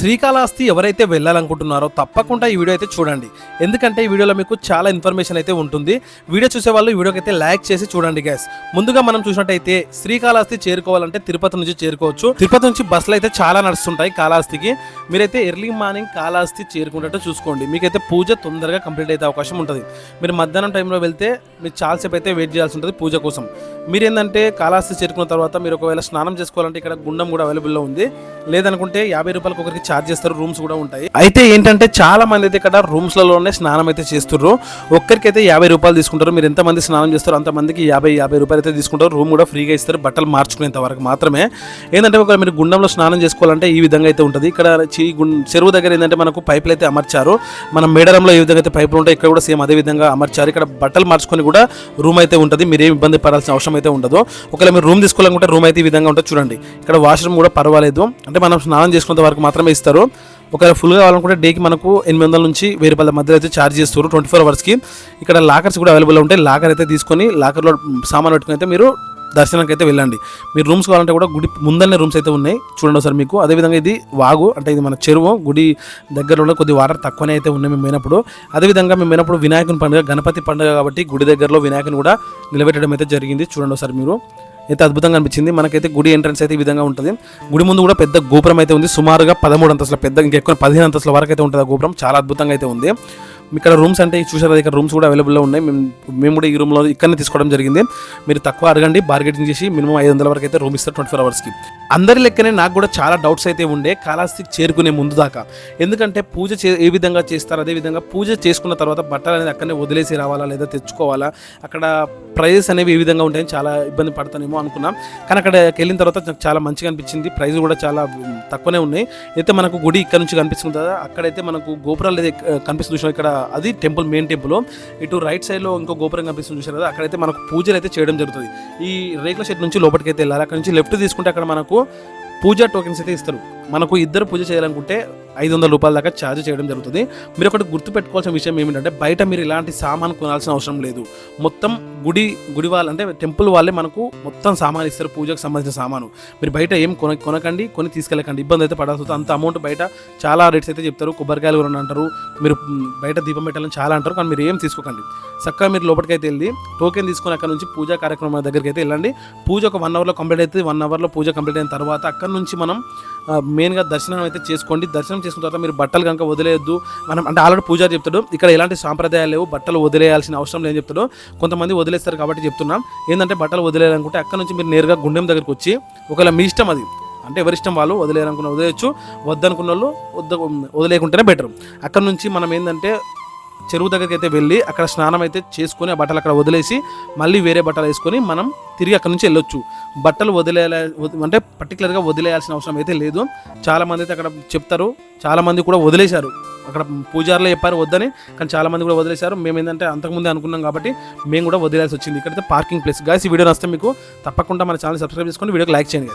శ్రీకాళహస్తి ఎవరైతే వెళ్ళాలనుకుంటున్నారో తప్పకుండా ఈ వీడియో అయితే చూడండి. ఎందుకంటే ఈ వీడియోలో మీకు చాలా ఇన్ఫర్మేషన్ అయితే ఉంటుంది. వీడియో చూసే వాళ్ళు వీడియోకైతే వీడియోకి అయితే లైక్ చేసి చూడండి గ్యాస్ ముందుగా మనం చూసినట్టయితే శ్రీకాళహస్తి చేరుకోవాలంటే తిరుపతి నుంచి చేరుకోవచ్చు. తిరుపతి నుంచి బస్సులు అయితే చాలా నడుస్తుంటాయి కాళహస్తికి. మీరైతే ఎర్లీ మార్నింగ్ కాళహస్తి చేరుకునేటట్టు చూసుకోండి. మీకైతే పూజ తొందరగా కంప్లీట్ అయితే అవకాశం ఉంటుంది. మీరు మధ్యాహ్నం టైంలో వెళ్తే మీరు చాలాసేపు అయితే వెయిట్ చేయాల్సి ఉంటుంది పూజ కోసం. మీరు ఏంటంటే కాళహస్తి చేరుకున్న తర్వాత మీరు ఒకవేళ స్నానం చేసుకోవాలంటే ఇక్కడ గుండం కూడా అవైలబుల్లో ఉంది. లేదనుకుంటే యాభై రూపాయలకు ఒకరికి ఛార్జ్ చేస్తారు రూమ్స్ కూడా ఉంటాయి. అయితే ఏంటంటే చాలా మంది అయితే ఇక్కడ రూమ్స్ లలోనే స్నానం అయితే చేస్తుర్రు. ఒక్కరికైతే యాభై రూపాయలు తీసుకుంటారు. మీరు ఎంత మంది స్నానం చేస్తారు అంతమందికి యాభై యాభై రూపాయలు అయితే తీసుకుంటారు. రూమ్ కూడా ఫ్రీగా ఇస్తారు. బట్టలు మార్చుకునేంత వరకు మాత్రమే. ఏంటంటే ఒకవేళ మీరు గుండంలో స్నానం చేసుకోవాలంటే ఈ విధంగా అయితే ఉంటుంది. ఇక్కడ చెరువు దగ్గర ఏంటంటే మనకు పైపులు అయితే అమర్చారు. మన మేడరంలో ఏ విధంగా అయితే పైపులు ఉంటాయి ఇక్కడ కూడా సేమ్ అదే విధంగా అమర్చారు. ఇక్కడ బట్టలు మార్చుకొని కూడా రూమ్ అయితే ఉంటుంది. మీరు ఏం ఇబ్బంది పడాల్సిన అవసరం అయితే ఉండదు. ఒకవేళ మీరు రూమ్ తీసుకోవాలనుకుంటే రూమ్ అయితే ఈ విధంగా ఉంటుంది. చూడండి. ఇక్కడ వాష్రూమ్ కూడా పర్వాలేదు. అంటే మనం స్నానం చేసుకునే వరకు మాత్రమే ఇస్తారు ఒకవేళ ఫుల్గా కావాలనుకుంటే డేకి మనకు ఎనిమిది వందల నుంచి వెయ్యి రూపాయల మధ్యలో అయితే ఛార్జ్ చేస్తారు ట్వంటీ ఫోర్ అవర్స్కి ఇక్కడ లాకర్స్ కూడా అవైలబుల్ ఉంటాయి. లాకర్ అయితే తీసుకొని లాకర్లో సామాన్ పెట్టుకుని అయితే మీరు దర్శనానికి అయితే వెళ్ళండి. మీరు రూమ్స్ కావాలంటే కూడా గుడి ముందరనే రూమ్స్ అయితే ఉన్నాయి. చూడండి ఒకసారి మీకు. అదేవిధంగా ఇది వాగు అంటే ఇది మన చెరువు. గుడి దగ్గరలో కొద్ది వాటర్ తక్కువనే అయితే ఉన్నాయి మేము పోయినప్పుడు. అదేవిధంగా మేము పోయినప్పుడు వినాయకుని పండుగ గణపతి పండుగ కాబట్టి గుడి దగ్గరలో వినాయకుని కూడా నిలబెట్టడం అయితే జరిగింది. చూడండి ఒకసారి మీరు. అయితే అద్భుతంగా అనిపించింది. మనకైతే గుడి ఎంట్రన్స్ అయితే ఈ విధంగా ఉంటుంది. గుడి ముందు కూడా పెద్ద గోపురం అయితే ఉంది. సుమారుగా పదమూడు అంతస్తుల పెద్ద ఇంకెక్కువ పదిహేను అంతస్తుల వరకు అయితే ఉంటుంది ఆ గోపురం. చాలా అద్భుతంగా అయితే ఉంది. ఇక్కడ రూమ్స్ అంటే చూసారు ఇక్కడ రూమ్స్ కూడా అవైలబుల్లో ఉన్నాయి. మేము మేము కూడా ఈ రూమ్లో ఇక్కడనే తీసుకోవడం జరిగింది. మీరు తక్కువ అడగండి బార్గెటింగ్ చేసి మినిమం ఐదు వందల వరకు అయితే రూమ్ ఇస్తారు ట్వంటీ ఫోర్ అవర్స్కి అందరి లెక్కనే నాకు కూడా చాలా డౌట్స్ అయితే ఉండే కాళహస్తికి చేరుకునే ముందు దాకా. ఎందుకంటే పూజ చే ఏ విధంగా చేస్తారు అదే విధంగా పూజ చేసుకున్న తర్వాత బట్టలు అనేది అక్కడనే వదిలేసి రావాలా లేదా తెచ్చుకోవాలా? అక్కడ ప్రైజెస్ అనేవి ఏ విధంగా ఉంటాయని చాలా ఇబ్బంది పడతానేమో అనుకున్నాం. కానీ అక్కడికి వెళ్ళిన తర్వాత నాకు చాలా మంచిగా అనిపించింది. ప్రైస్ కూడా చాలా తక్కువనే ఉన్నాయి. అయితే మనకు గుడి ఇక్కడ నుంచి కనిపిస్తుంది కదా అక్కడైతే మనకు గోపురాలు అయితే కనిపిస్తుంది ఇక్కడ. అది టెంపుల్ మెయిన్ టెంపుల్. ఇటు రైట్ సైడ్లో ఇంకో గోపురం కనిపిస్తుంది చూసారు కదా అక్కడైతే మనకు పూజలు అయితే చేయడం జరుగుతుంది. ఈ రేకుల షెడ్ నుంచి లోపలికి అయితే వెళ్ళాలి. అక్కడ నుంచి లెఫ్ట్ తీసుకుంటే అక్కడ మనకు పూజా టోకెన్స్ అయితే ఇస్తారు. మనకు ఇద్దరు పూజ చేయాలనుకుంటే ఐదు వందల రూపాయల దాకా ఛార్జ్ చేయడం జరుగుతుంది. మీరు ఒకటి గుర్తుపెట్టుకోవాల్సిన విషయం ఏమిటంటే బయట మీరు ఇలాంటి సామాన్ కొనాల్సిన అవసరం లేదు. మొత్తం గుడి గుడి వాళ్ళు అంటే టెంపుల్ వాళ్ళే మనకు మొత్తం సామాన్ ఇస్తారు పూజకు సంబంధించిన సామాను. మీరు బయట ఏం కొన కొనకండి కొని తీసుకెళ్ళకండి. ఇబ్బంది అయితే పడాల్సి వస్తుంది. అంత అమౌంట్ బయట చాలా రేట్స్ అయితే చెప్తారు. కొబ్బరికాయలు కూడా అంటారు. మీరు బయట దీపం పెట్టాలని చాలా అంటారు. కానీ మీరు ఏం తీసుకోకండి. చక్కగా మీరు లోపలికి అయితే వెళ్ళి టోకెన్ తీసుకొని అక్కడ నుంచి పూజా కార్యక్రమం దగ్గరికి అయితే వెళ్ళండి. పూజ ఒక వన్ అవర్లో కంప్లీట్ అయితే వన్ అవర్లో పూజ కంప్లీట్ అయిన తర్వాత అక్కడ నుంచి మనం మెయిన్గా దర్శనం అయితే చేసుకోండి. దర్శనం చేసుకున్న తర్వాత మీరు బట్టలు కనుక వదిలేయద్దు. మనం అంటే ఆల్రెడీ పూజారి చెప్తాడు ఇక్కడ ఎలాంటి సాంప్రదాయాలు లేవు బట్టలు వదిలేయాల్సిన అవసరం లేని చెప్తాడు. కొంతమంది వదిలేస్తారు కాబట్టి చెప్తున్నాం. ఏంటంటే బట్టలు వదిలేయాలనుకుంటే అక్కడ నుంచి మీరు నేరుగా గుండెం దగ్గరికి వచ్చి ఒకవేళ మీ ఇష్టం అది అంటే ఎవరిష్టం వాళ్ళు వదిలేయాలనుకున్న వదిలేయచ్చు. వద్దనుకున్న వాళ్ళు వద్ద వదిలేకుంటేనే బెటర్. అక్కడ నుంచి మనం ఏంటంటే చెరువు దగ్గరికి అయితే వెళ్ళి అక్కడ స్నానం అయితే చేసుకొని ఆ బట్టలు అక్కడ వదిలేసి మళ్ళీ వేరే బట్టలు వేసుకొని మనం తిరిగి అక్కడ నుంచి వెళ్ళొచ్చు. బట్టలు వదిలేయాల అంటే పర్టికులర్గా వదిలేయాల్సిన అవసరం అయితే లేదు. చాలామంది అయితే అక్కడ చెప్తారు చాలామంది కూడా వదిలేశారు. అక్కడ పూజారులు చెప్పారు వద్దని కానీ చాలా మంది కూడా వదిలేశారు. మేము ఏంటంటే అంతకుముందే అనుకున్నాం కాబట్టి మేము కూడా వదిలేసి వచ్చింది. ఇక్కడైతే పార్కింగ్ ప్లేస్ గాయస్ ఈ వీడియో నస్తే మీకు తప్పకుండా మన ఛానల్ సబ్స్క్రైబ్ చేసుకొని వీడియోకి లైక్ చేయండి.